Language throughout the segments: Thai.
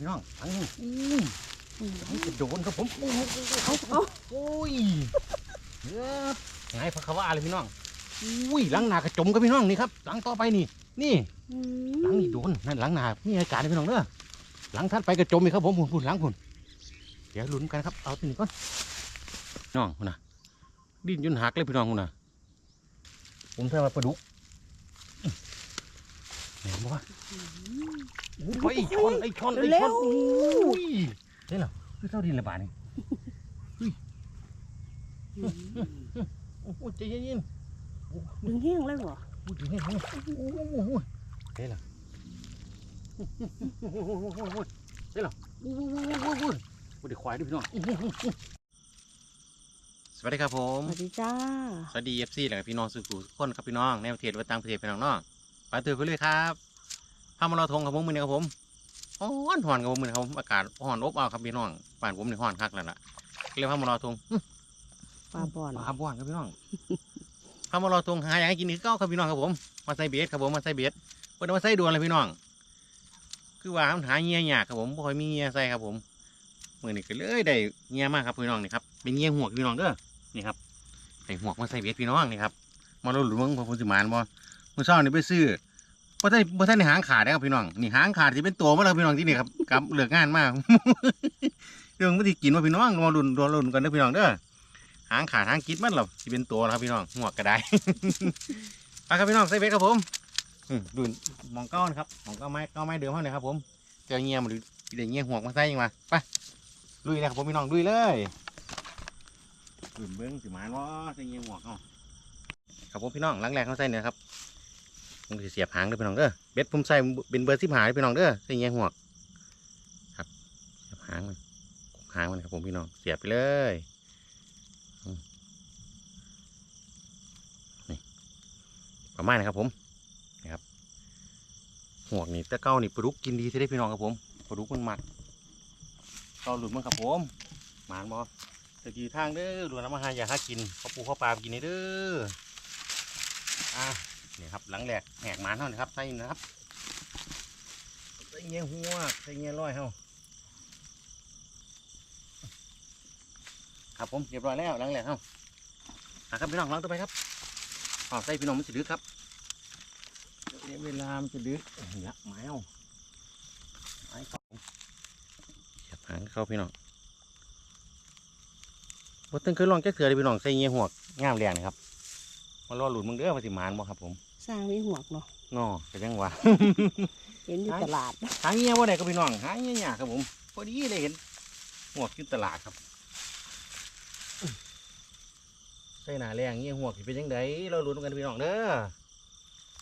พี่น้องทั้งนี้อืมทั้งกระโดนครับผมโอ้โหเอาเอาโอ้ยเฮ้ยไงพระเขาว่าเลยพี่น้องอุ้ยหลังหนากระจมครับพี่น้องนี่ครับหลังต่อไปนี่ นี่อืหลังมนี่โดนนั่นหลังหนามีอากาศเลยพี่น้องเด้อหลังทัดไปกระจมอีกครับผมพุ่นพุ่นหลังพุ่นเดี๋ยวลุ้นกันครับเอาตัวนี้ก่อนพี่น้องพุ่นนะดิ้นจนหักเลยพี่น้องพุ่นนะผมเท่ามาปลาดุก เห็นบ่วะโอ้ยไอ้ชนไอ้ชนไอ้ชนโอ้ยนี่เหรอคือเท่าดินระบาดนี่เฮ้ยโอ้โหใจเย็นดึงแห้งเลยบ่ๆโอ้ยนี่นี่โอ้โหนี่เหรอโอ้โหนี่เหรอโอ้โหโอ้โหโอ้เด็กควายด้วยพี่น้องสวัสดีครับผม สวัสดีจ้า สวัสดีเอฟซีและพี่น้องสุขุทุกคนครับพี่น้องในประเทศและต่างประเทศพี่น้องเนาะ ไปตื่นไปเลยครับพามาเราทงครับผมมือนี้ครับผมฮ้อนหอนครับผมมือนี้ครับผมอากาศฮ้อนอบอ้าวครับพี่น้องบ้านผมนี่ฮ้อนคักแล้วล่ะก็เลยพามาเราทงปลาบ่อนปลาบ้วนครับพี่น้องพามาเราทงหาอย่างให้กินอีกเก้าครับพี่น้องครับผมมาใส่เบสครับผมมาใส่เบสเพิ่นเอามาใส่ด่วนเลยพี่น้อง คือว่ามันหาเงี้ยยากครับผมบ่ค่อยมีเงี้ยใส่ครับผมมือนี้ก็เลยได้เงี้ยมากครับพี่น้องนี่ครับเป็นเงี้ยหัวกพี่น้องเด้อนี่ครับใส่หมวกมาใส่เวทพี่น้องนี่ครับมาลุ้นลุ้นว่าผมสิมานบ่เมื่อเช้านี่ไปซื้อบ่ทันบ่ทันได้หางขาดนะครับพี่น้องนี่หางขาดสิเป็นตัวมาแล้วพี่น้องที่นี่ครับกลับเหลิกงานมากเรื่องมันสิกินว่าพี่น้องมาลุ้นรอลุ้นกันเด้อพี่น้องเด้อหางขาดหางกิดมันหรอสิเป็นตัวแล้วครับพี่น้องหมวกก็ได้ไปครับพี่น้องใส่เวทครับผมดูมองก้านครับมองก้าไม้ก้าไม้เดิมเท่านี้ครับผมเจอเงี้ยมาดูเดี๋ยวเงี้ยหัวกมาใส่ยังมาไปลุยนะครับผมพี่น้องลุยเลยขึ้นเบิ้งสิมานว่าจะเงี้ยหัวเขาครับผมพี่น้องหลังแรกเขาใส่เนี่ยครับ ผมสิเสียบหางเด้อพี่น้องเด้อเบ็ดผมใส่เป็นเบอร์สิบหาเด้อพี่น้องเด้อใส่เงี้ยหัวครับเสียบหางมันหางมันครับผมพี่น้องเสียบไปเลยนี่ประมาณนะครับผมนี่ครับหัวกนี่ตะเก้านี่ปลุกกินดีใช่ได้พี่น้องครับผมปลุกมันหมักเกาหลุดมั้งครับผมหมานบอตะกี้ทางเด้อดูน้ำมาหาอยากหากินเขาปูเขาปลากินนี่เด้ออะ นี่ครับหลังแหลกแหกหมาเท่านี้ครับใส่นะครับใส่เงี้ยหัวใส่เงี้ยร้อยเฮาครับผมเรียบร้อยแล้วหลังแหลกเฮาอะครับพี่น้องหลังต่อไปครับอ๋อใส่พี่น้องมันจะดึกครับเดี๋ยวเวลามันจะดึกเนี่ยไม้เอาไม้ครับผมเสียบหางเข้าพี่น้องบ่ตึงเคยลองแก้เถื่อเลยพี่น้องใส่เงี้ยหัวกงามแรงนะครับมารอหลุดมึงเด้อมาสิหมานบ่ครับผมส ร้างมีหัวกเนาะน้อก็ยังว่า เห็นอยู่ตลาดหาเงี้ยว่าได้ก็พี่น้องหาเงี้ยยากครับผม พอดีเลยเห็นหัวกอยู่ตลาดครับใส่หนาแรงเงี้ยหัวกสิเป็นยังไงเราลุ้นกันพี่น้องเด้อ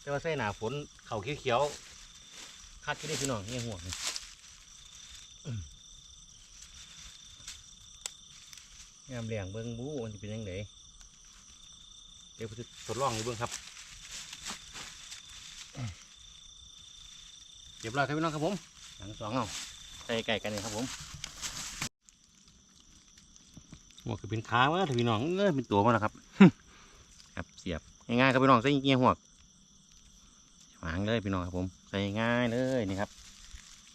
แต่ว่าใส่หนาฝนเข่าเขียวๆคัดที่ได้พี่น้องเงี้ยหัวกนี่อืมงามแรงเบิ้งบูมันจะเป็นยังไงเดี๋ยวผมจะทดลองดูเบิ้งครับ เรียบร้อยครับพี่น้องครับผมหลังสองเอาใส่ไก่กันเลยครับผมหัวคือเป็นขาวะพี่น้องเอ้ยเป็นตัวมาแล้วครับครับเสียบง่ายๆครับพี่น้องใส่เงี้ยหัวหางเลยพี่น้องครับผมใส่ง่ายเลยนี่ครับ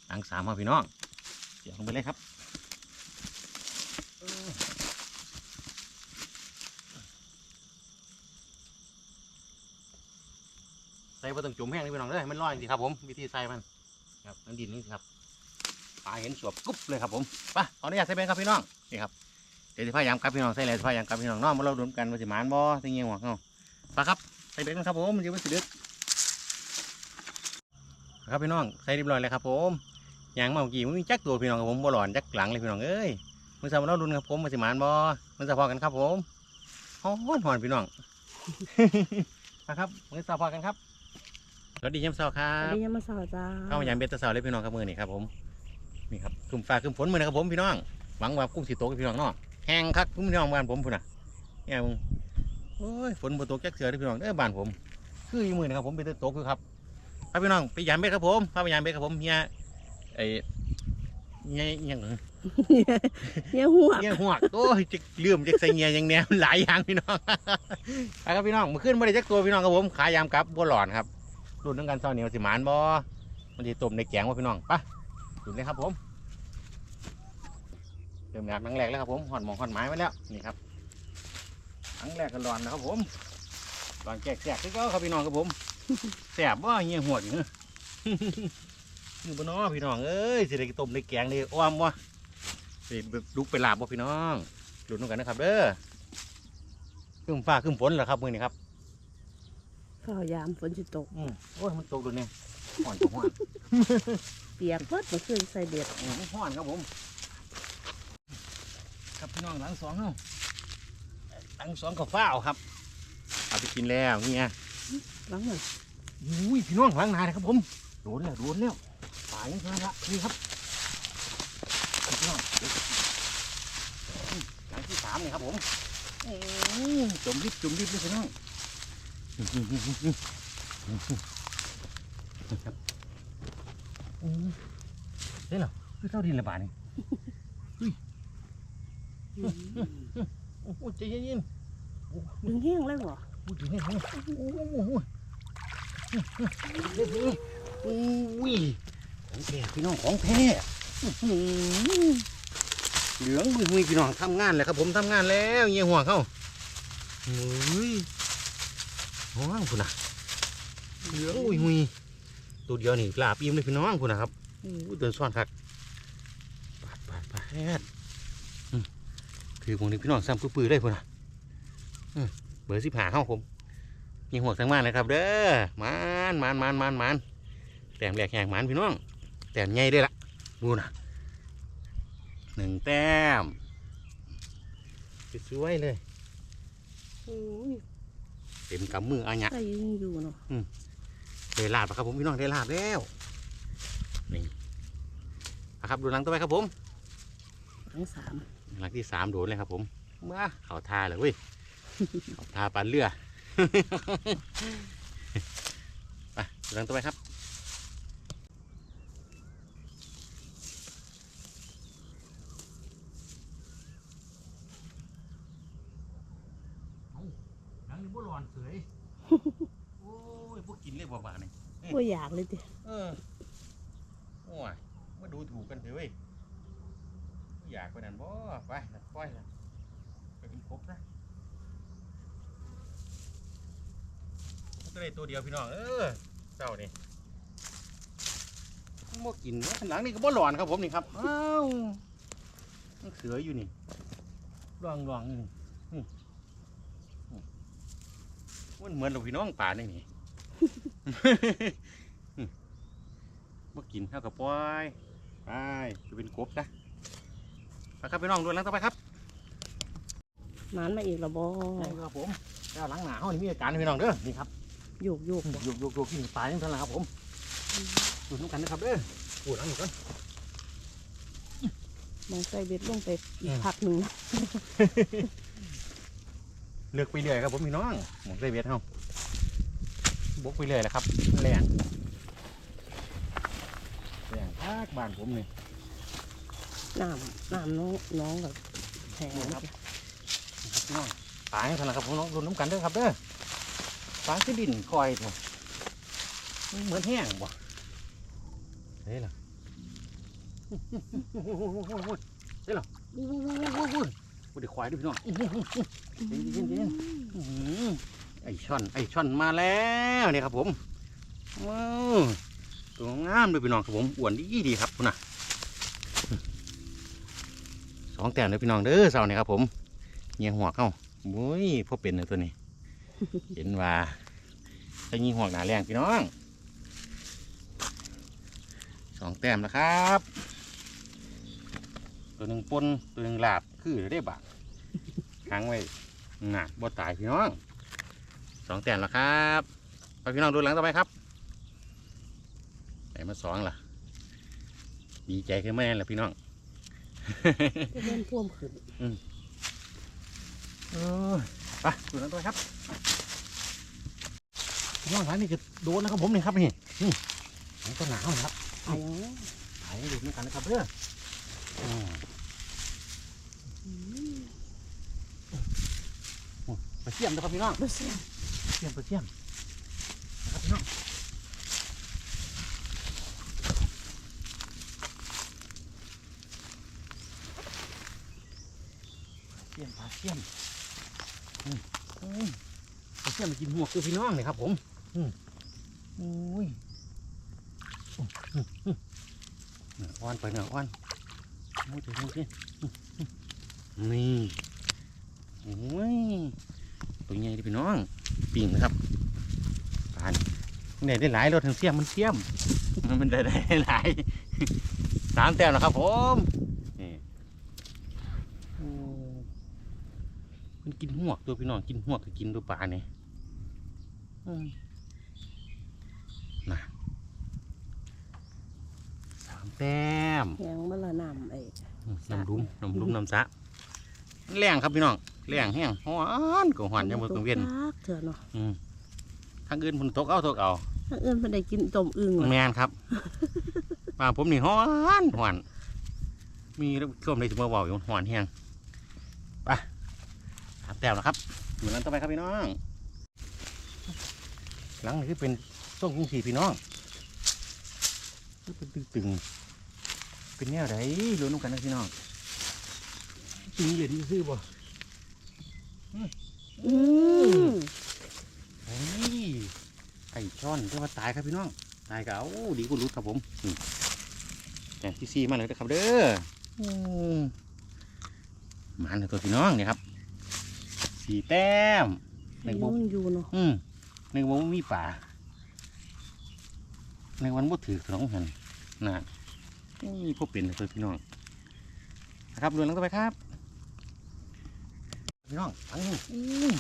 หลังสามครับพี่น้องเสียบลงไปเลยครับใส่ปลาตึงจุ่มแห้งเลยพี่น้องเลยมันลอยจริงๆครับผมวิธีใส่มัน ครับน้ำดินนี่ครับปลาเห็นสวบกุ๊บเลยครับผมไปขออนุญาตใส่เป็นครับพี่น้องนี่ครับเดี๋ยวจะพายามกลับพี่น้องใส่เลยพายามกลับพี่น้องน้องมาเราดูกันว่าสิหมานบ่ใส่เงี้ยหัวเขาไปครับใส่เป็นครับผมมันจะไม่สิดึกครับพี่น้องใส่เรียบร้อยเลยครับผมยางมาเมื่อกี้มันมีจักตัวพี่น้องครับผมบ่หลอนจักหลังเลยพี่น้องเอ้ยมือสาวมาเราดูครับผมมาสิหมานบ่มือสาวพอกันครับผมหอนหอนพี่น้องนะครับมือสาวพอกันครับ สวัสดียามเช้าครัอันบนี้ยังมาสาวจ้าเข้ามายามเบ็ดตะเสาเลยพี่น้องครับมือนี่ครับผมนี่ครับคืมฟ้าคืมฝนมือนะครับผมพี่น้องหวังว่ากุ้งสีโตกับพี่น้องเนาะแห้งคักพี่น้องบ้านผมพุ่นน่ะเนี่ยมึงโอ้ยฝนบนตกแจ๊กเสือเลยพี่น้องเด้อบ้านผม คืออยู่มือนะครับผมเป็นตกคือครับพาพี่น้องไปยามเบ็ดครับผมพาไปยามเบ็ดครับผมเฮียไอ้เงี้ยเงี้ยเนี่ยหัวกเงี้ยหัวกโอ้ยจะเลื่อมจะใส่เงี้ยอย่างเนี้ยหลายอย่างพี่น้อง ไปครับพี่น้องมาขึ้นมาได้จักตัวพี่น้องครับผมขายามกับบัวหลอนครับ รุ่นนึงกันเศร้าเหนียวสิหมานบ่มันจะต้มในแกงว่าพี่น้องปะดูเลยครับผมเริ่มหยาบหลังแรกแล้วครับผมหอนหมองหอนไม้ไว้แล้วนี่ครับหลังแรกก็ร้อนนะครับผมร้อนแจกแจกที่ก็ครับพี่น้องครับผมแสบว่าเงี้ยหัวอยู่เนอะอยู่บนน้อพี่น้องเอ้ยสิได้ต้มได้แกงได้อ้อมวะสิลุกไปลาบบ่พี่น้องลุ้นกันนะครับเด้อขึ้นฟ้าขึ้นฝนแล้วครับมือนี้ครับ ข้าวยามฝนสิตก อืมโอ้ยมันตกดูเนี่ยห่อนจังห่อนเปียกเพิดมาขึ้นใส่เด็ดอืมห่อนครับผม ครับพี่น้องหลังสองเนาะหลังสองกับฟ้าวครับเอาไปกินแล้วเนี่ยหลังมันอุ้ยพี่น้องหลังนาเลยครับผมโดนแล้วโดนแล้วตายแล้วละนี่ครับนี่พี่น้องหลังที่สามนี่ครับผมอืมจมริบจมริบเลยพี่น้องครับอืม เฮ้ยเหรอคือเท่าดินระบาดนี่โอ้โหใจเย็นๆโอ้โหดึงแห้งเลยบ่โอ้โหใจเย็นๆโอ้โหโอ้โหเด็ดนี่อุ้ยของแท้พี่น้องของแท้อื้อหือเหลืองมือมือพี่น้องทำงานแล้วครับผมทำงานแล้วเงี้ยหัวเข้าเฮ้ย ห้องคุณน่ะเหลืองอุ้ยหุยตัวเดียวนี่ลาบอิ่มเลยพี่น้องคุณนะครับอู้เดินซ่อนครับปาดปาดปาดคือพวกนี้พี่น้องซ้ำปื้อๆเลยพุ่นน่ะอืมเบอร์สิบหาเข้าผมยิงหัวทั้งมานเลยครับ เด้อมานมานมานมานมานแต้มแหลกแหกมานพี่น้องแต้มใหญ่ได้ละดูนะหนึ่งแต้มสวยๆเลยอุ้ยเต็มกำมืออาญะใส่ยังอยู่เนาะได้ลาบแล้วครับผมพี่น้องได้ลาบแล้วนี่เอาครับดูหลังต่อไปครับผมหลังสามหลังที่สามโดนเลยครับ ผมมาเขาทาเลยเว้ยเขาทาปันเรือไปหลังต่อไปครับ หลังนี้บ่ร้อนเสย โอ้ยพวกกินเลยบ่บานี่ บ่อยากเลยติ เออโอ้ยมาดูถูกกันเถอะเว้ยอยากไปนั่นบ่ไปนะปล่อยนะไปกินครบนะมันก็ได้ ตัวเดียวพี่น้องเออเจ้านี่บ่กินว่าข้างหลังนี่ก็บ่หลอนครับผมนี่ครับอ้าวมันเสืออยู่นี่รองรองอยู่นี่อืมอืมมันเหมือนลูกพี่น้องป่านี่นี่บ่กินเท่ากับปล่อยไปจะเป็นกบนะไปครับพี่น้องดูหลังต่อไปครับหมานมาอีกและบ่นี่ครับผมแล้วหลังหนาเขานี่มีอาการพี่น้องเด้อนี่ครับ โยกโยกบ่โยกโยกโยกที่นี่ปลายนี่เท่านั้นครับผมดูน้ำกันนะครับเด้อปวดหลังอยู่กันมองใส่เบ็ดลงไปอีอืกมพักหนึ่งเลือกไปเรื่อยครับผมพี่น้องหมองใส่เบ็ดเฮาบกไปเรื่อยแหละครับแรงแรงพักบ้านผมนี่น้ำน้ำน้องน้องแบบแห้งครับครับพี่น้องปลาให้ทันนะครับผมน้องดูน้ำกันเด้อครับเด้อ ปลาคือดินคอยตัวเหมือนแห้งบ่เฮ้ยล่ะเฮ้ยล่ะโอ้โหโอ้โหโอ้เดี๋ยวควายด้วยพี่น้องเย็นเย็นเย็นไอช่อนไอช่อนมาแล้วเนี่ยครับผมว้าวตัวงามเลยพี่น้องครับผมอ้วนดีดีครับคุณน่ะสองแต้มเลยพี่น้องเด้อเสาร์นี่ครับผมเงียหัวเข้าบุ้ยพอเป็นเลยตัวนี้ เห็นว่าจะยิงหัวหนาแรงพี่น้องสองแต้มนะครับ ตัวหนึ่งปนตัวหนึ่งลาบคือได้บาทค้างไว้หนักบ่ตายพี่น้องสองแต้มแล้วครับไปพี่น้องดูหลังต่อไปครับไหนมาสองล่ะ ดีใจขึ้นแม่ละพี่น้องก็เริ่มท่วมขึ้นเออไปดูนั่นตัวครับ ย่างร้านนี่จะโดนนะครับผมนี่ครับนี่นี่มันก็หนาวนะครับเอาถ่ายให้ดูด้วยกันนะครับเด้ออืมไปเสี่ยมนะครับพี่น้องบ่เสียเสี่ยมไปเสี่ยมนะครับพี่น้องเสี่ยมปลาเสี่ยมอืมอืมปลาเสี่ยมมากินหัวคือพี่น้องเลยครับผม อืมโอ้ยอืมอ้อนไปเหนืออ้อนโอ้ยเดี๋ยวดูสิมอืมนี่โอ้ยตัวใหญ่ดิพี่น้องปิ่งนะครับปานเนี่ยได้หลายรถทางเสียมมันเสียม มันได้ได้หลายสามแต้มนะครับผมนี่มันกินหวกตัวพี่น้องกินหวกก็กินตัวปลาเนี่ย น่ะสามแต้มแหงมันละน้ำไอ้อืมน้ำรุมน้ำรุมน้ำสะแรงครับพี่น้องแรงแห้งหวานก็หวานยังบนกังเวียนตกเถอะเนาะอืมทางอื่นผมตกเอาตกเอาถ้าเอื้อนมันได้กินต้มอึ่งว่ะแมนครับปลาผมนี่หอนหอนมีเครื่องในสมอเบาอยู่หอนแห้งไปถามแต้วนะครับเหมือนนั้นต่อไปครับพี่น้องหลังนี่คือเป็น ส้มกุ้งสีพี่น้องคือเป็นตึงๆเป็นแนวไหนรู้น้ำกันนะพี่น้องตึงเหรียญที่ซื้อบ่อืมโอ้ยไก่ช่อนเรียกว่าตายครับพี่น้อง ตายก็เอาดีกุรุดครับผมนี่แต่ที่ซีมาเลยนะครับเด้ออืมหมันเลยตัวพี่น้องนี่ครับสี่แต้มในไอ้บุน้องอยู่เนาะอืมในวงมีป่า ในวันบ่ถือขนมหันนะนี่พวกเป็นเลยพี่น้องนะครับเรือนลงต่อไปครับ พี่น้องอันนี้อืม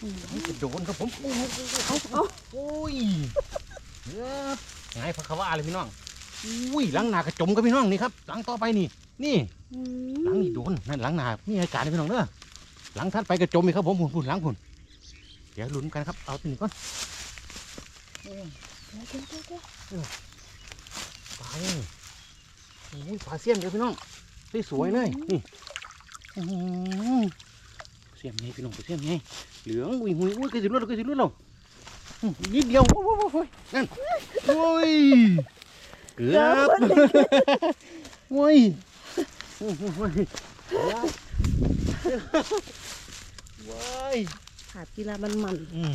อืมนี่จะโดนครับผมโอ้โหเอาเอาโอ้ยเฮ้ยไงพระคาวาเลยพี่น้องอุ้ยหลังหนากระจมครับพี่น้องนี่ครับหลังต่อไปนี่ นี่หลังนี่โดนนั่นหลังหนานี่อากาศเลยพี่น้องเด้อหลังทัดไปกระจมอีกครับผมพุ่นพุ่นหลังพุ่นเดี๋ยวลุ้นกันครับเอาตัวนี้ก่อน เดี๋ยวเดี๋ยวเดี๋ยวเดี๋ยวปลาเนี่ยโอ้ยปลาเสียมเลยพี่น้องสวยๆเลยนี่อื้อหือเสียมไงพี่น้องเสียมไงเหลืองอุ้ยหุยอุ้ยกระสิรุ่นกระสิรุ่นเราอื้อนิดเดียวโอ้โหโอ้โหนั่นโอ้ยเกือบโอ้ยโอ้โหโอ้ยว้ายขาดกีฬามันมันอืม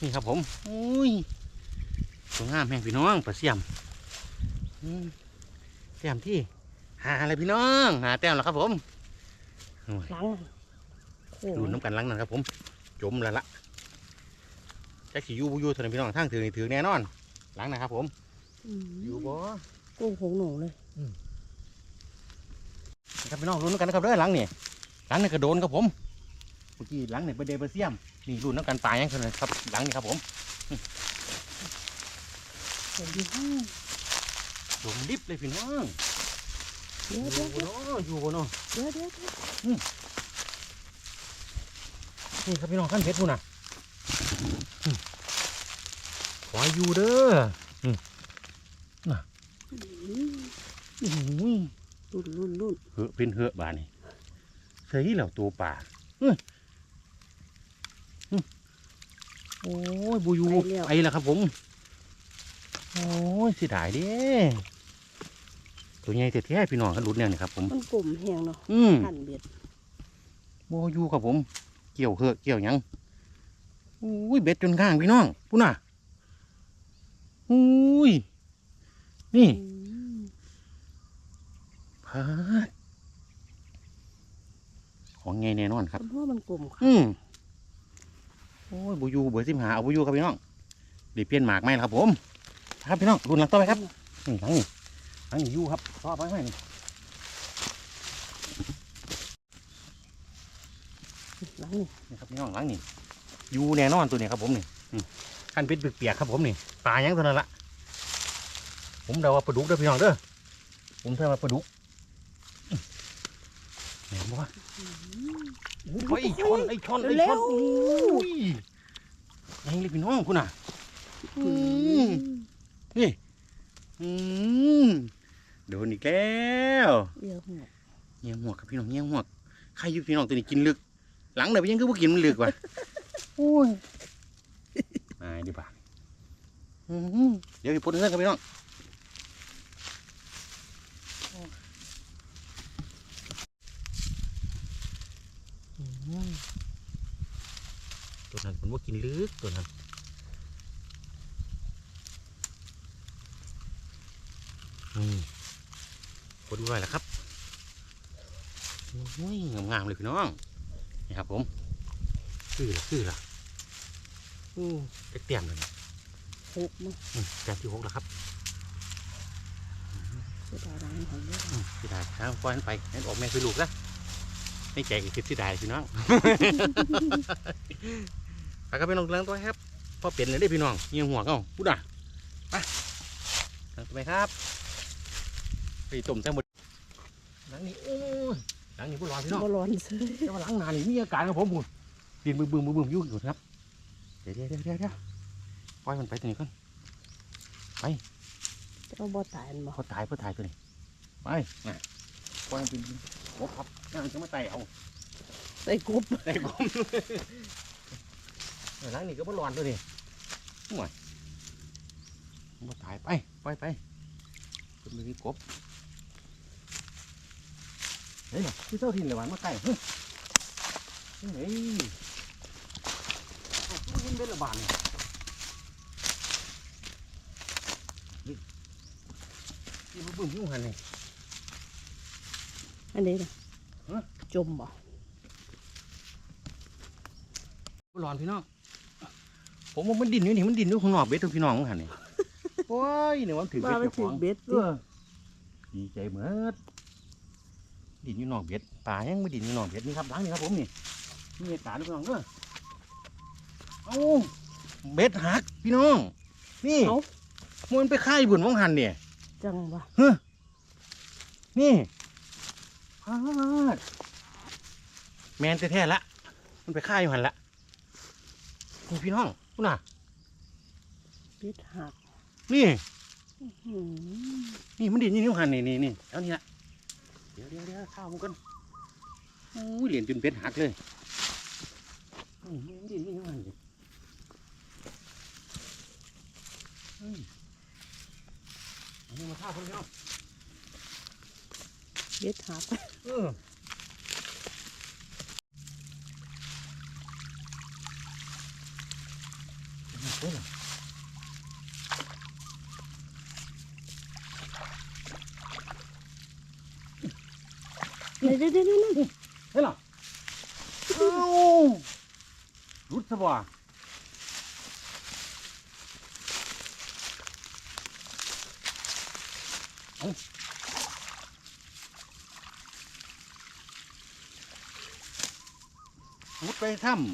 นี่ครับผมอุ้ย สวยงามแม่งพี่น้องปลาเสียมอืมเสียมที่หาอะไรพี่น้องหาแต้มแล้วครับผมโอ้ยหลังโอ้ดูน้ำกันหลังนั่นครับผม จมแล้วละแจ็คสียูบูยูเท่านั้นพี่น้องทางถือนี่ถือแน่นอนหลังนะครับผมอืมอยู่บ่โก้งหงหนูเลยนะครับพี่น้องรุ้นำกันนะครับเด้อหลังนี่หลังนี่กระโดนครับผมเมื่อกี้หลังนี่ประเดประเสียมนี่รุ้นน้ำกันปลายังเท่านั้นครับหลังนี่ครับผม เดี๋ยวจมดิบเลยพี่น้องเดี๋ยวอยู่เดี๋ยวบ่เนาะอยู่บ่เนาะเดี๋ยวเดี๋ยวเดี๋ยวนี่ครับพี่น้องขั้นเพชรพูน่ะอืมขอให้อยู่เด้ออืมอื้อหือรุ่นรุ่นรุ่นเหอะเป็นเหอะบาดนี่เฮ้ยเหล่าตัวป่าเอ้ยอืมโอ้ยบูยูไปแล้วครับผม โอ้ยเสียดายเด้ตัวใหญ่แท้ๆพี่น้องกันหลุดเนี่ยนี่ครับผม มันกลุ่มแหงเนาะอืมขันเบ็ดบูยูครับผม เกี่ยวเหอะเกี่ยวหยังโอ้ยเบ็ดจนข้างพี่น้องพูน่ะโอ้ยนี่อืมพาดของไงแน่นอนครับเพราะมันกลุ่มค่ะอืมโอ้ยบูยูเบอร์สิบหาเอาบูยูครับพี่น้องเดี๋ยวเปลี่ยนหมากไหมล่ะครับผม ครับพี่น้องรุ่นหลังต่อไปครับนี่หลังนี่หลังนี่ยูครับต่อไปไหมนี่หลังนี่นี่ครับพี่น้องหลังนี่ยูแน่นอนตัวนี้ครับผมนี่อืมขั้นเป็นเปียกๆครับผมนี่ปลายังเท่านั้นละผมเดาว่าปลาดุกเด้อพี่น้องเด้อผมเดาว่าปลาดุกอืมเห็นบ่วะอืมโอ้ยไอ้ช้อนไอ้ช้อนไอ้เร็ช้อนวโอ้ยยังเลยพี่น้องคุณน่ะอืม นี่อืมโดนอีกแล้วเดี๋ยวหัวเงี้ยหมวกครับพี่น้องเงี้ยหมวกใครอยู่พี่น้องตัวนี้กินลึก หลังเดี๋ยวไปยังคือพวกกินมันลึกว่ะโอ้ยมาดีป่ะอืมเดี๋ยวพี่พูดเรื่องกับพี่น้องตัวนั้นมันว่ากินลึกตัวนั้นอืมก ดดูไว้แล้วครับโอ้ยงามๆเลยพี่น้องนี่ครับผมคือละคือละโอ้เต็มๆเลยนะหกมั้งอืมแต้มที่หกแล้วครับเสียดายรังของเยอะอืมสิได้ทางปล่อยมันไปให้ออกแม่ไปลูกซะไม่แจกอีกสิบสิได้พี่น้องไปก็ไปลงเรื่องตัวครับพอเปลี่ยนเลยได้พี่น้องเงียหัวเอ้าพูดอะไปทางตัวไปครับไปต้มแซงหมดห ลังนี้โอ้ยหลังนี้พูดรอพี่น้องบ่ร้อนเสยแต่ว่าหลังหนานี่มีอาการครับผมคุณดินบึ้มบึ้มบึ้มบึ้มอยู่อยู่ครับเดี๋ยวเดี๋ยวเดี๋ยวเดี๋ยวเดี๋ยวปล่อยมันไปตัวนี้ก่อนแต่ว่าบ่ตายอันบ่พอตายพอตายตัวนี้ไปนะปล่อยมันเป็นโอ้ครับน่าจะมาไต่เอาใส่กบไต่กลมเออหลังนี้ก็บ่ร้อนตัวนี้ห่วยบ่ตายไปไปไปตัวนี้มีกบ เฮ้ยน่ะที่เจ้าถิ่นเลยหวานมาไต่เฮ้ยเฮ้ยเอาตัวยินเป็นระบาดเนี่ยนี่ที่บึ้มๆอยู่หันนี่อันนี้นะฮะจมบ่ร้อนพี่น้อง ผมว่ามันดินอยู่นี่มันดินอยู่ข้างนอกเบ็ดตัวพี่น้องของหันนี่โอ้ยเนี่ยมันถือว่าเบ็ดมันเจ้าของถึงเบ็ดเออดีใจเหมือด ดินอยู่นอกเบ็ดป่ายังไม่ดินอยู่นอกเบ็ดนี่ครับหลังนี่ครับผมนี่มีอากาศด้วยพี่น้องเด้อเอ้าเบ็ดหักพี่น้อง นี่เอ้ามันไปค่ายบุญว่องหันเนี่ยจังวะนี่พาดแมนแท้ๆละ มันไปค่ายอยู่หันละนี่พี่น้องคุณน่ะเบ็ดหักนี่อื้อหือนี่มันดินอยี่นิ้วหันนี่นี่นี่เอานี่ละ เดี๋ยวเดี๋ยวเดี๋ยวข้าวมันกันโอ้ยเหรียญจนเป็ดหักเลยนี่มันดินอยี่นิ้วหันนี่เฮ้ยเอานี่มาข้าวคนเดียวเบ็ดหักเออเฮ้ย เดี๋ยวเดี๋ยวเดี๋ยวเดี๋ยวเฮ้ยล่ะเอ้ารุดสบ่ามุดไปถ้ำ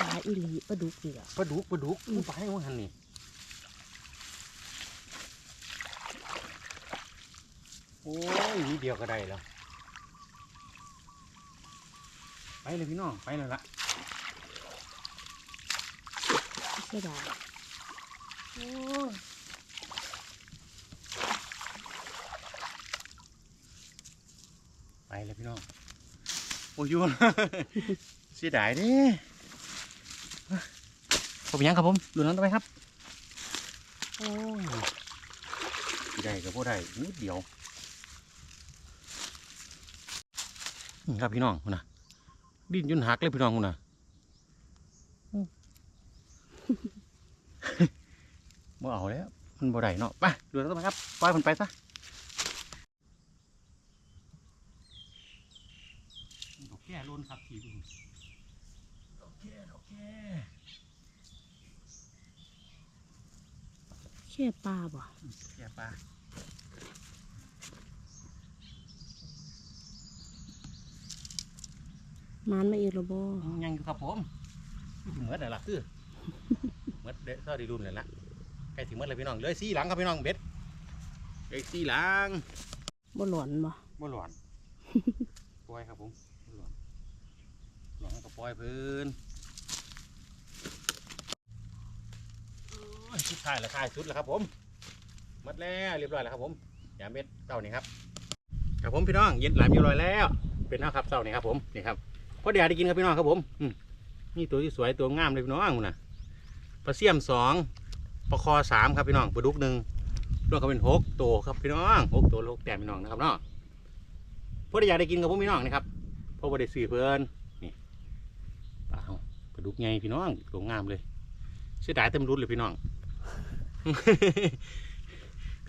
ปลาอีหลีปลาดุกนี่ล่ะำปลาดุกปลาดุกมันไปว่าหันนี่ อ้ยนิดเดียวก็ได้แล้วไปเลยพี่น้องไปเลยละเสียดายโอ้ยไปเลยพี่น้องโอ้ยอยูนเสียดายเดิผมยังครับผมดูนั้นต่อไปครับโอ้ยสิได้กับพวได้นิดเดียวนี่ ครับพี่น้องคุณนะดิ้นจนหักเลยพี่น้องคุณนะบ่เอาแล้วมันบ่ได้เนาะไปดูแล้วต่อไปครับปล่อยมันไปซะดอกแก่ล้นครับทีดูดอกแก่ดอกแก่แค่ปลาบ่แก่ปลา มันมาอีกแล้วบ่ยังอยู่ครับผมอยู่เหมือนเลยล่ะคือเหมือนเด็ดซอดีรุ่นเลยล่ะใกล้ถึงเหมือนเลยพี่น้องเลยสี่หลังครับพี่น้องเบ็ดเลยสี่หลังบ่หลอนบ่บ่หลอนปล่อยครับผมบ่หลอนหลอนก็ปล่อยเพื้นโอ้ยสุดท้ายแล้วท้ายสุดแล้วครับผมหมัดแล้วเรียบร้อยแล้วครับผมยาเม็ดเต่านี่ครับครับผมพี่น้องเย็นหลายเรียบร้อยแล้วเป็นนะครับเต่านี่ครับผมนี่ครับ พอเดี๋ยวได้กินครับพี่น้องครับผมนี่ตัวที่สวยตัวงามเลยพี่น้องน่ะปลาเสี่ยมสองปลาคอสามครับพี่น้องปลาดุกหนึ่งรวมกันเป็นหกตัวครับพี่น้องหกตัวหกแต้มพี่น้องนะครับเนาะพอได้อยากได้กินกับพวกพี่น้องนะครับเพราะว่าได้ซื้อเพิ่นนี่ปลาปลาดุกไงพี่น้องตัวงามเลยเสียดายเต็มรุดเลยพี่น้อง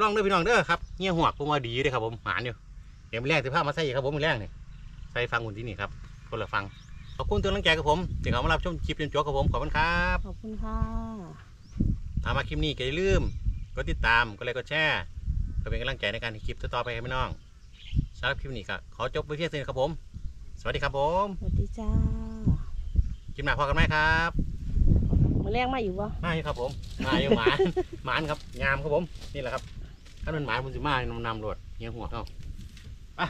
ลองเด้อพี่น้องเด้อครับเงี้ยหัวกผมว่าดีเลยครับผมหานอยู่เดี๋ยวมอแรกสิพามาใส่ครับผมมือแรกนี่ใส่ฟังคนที่นี่ครับ คนละฟังขอบคุณตัวนังแกกับผมเดี๋ยวเขามารับชมคลิปจนจบกับผมขอบคุณครับขอบคุณค่ะถ้ามาคลิปนี้ก็อย่าลืมกดติดตามกดไลค์กดแชร์เพื่อเป็นกำลังใจในการที่คลิปต่อๆไปให้พี่น้องสำหรับคลิปนี้ก็ขอจบไปเพียงเท่านี้ครับผม สวัสดีครับผมสวัสดีจ้าคลิปหน้าพอกันไหมครับมือแรงมาอยู่วะมาอยู่ครับผมมาอยู่หมานหมานครับงามครับผมนี่แหละครับถ้ามันหมานมันจะมานำนำรวดเงี้ยหัวเข้าไป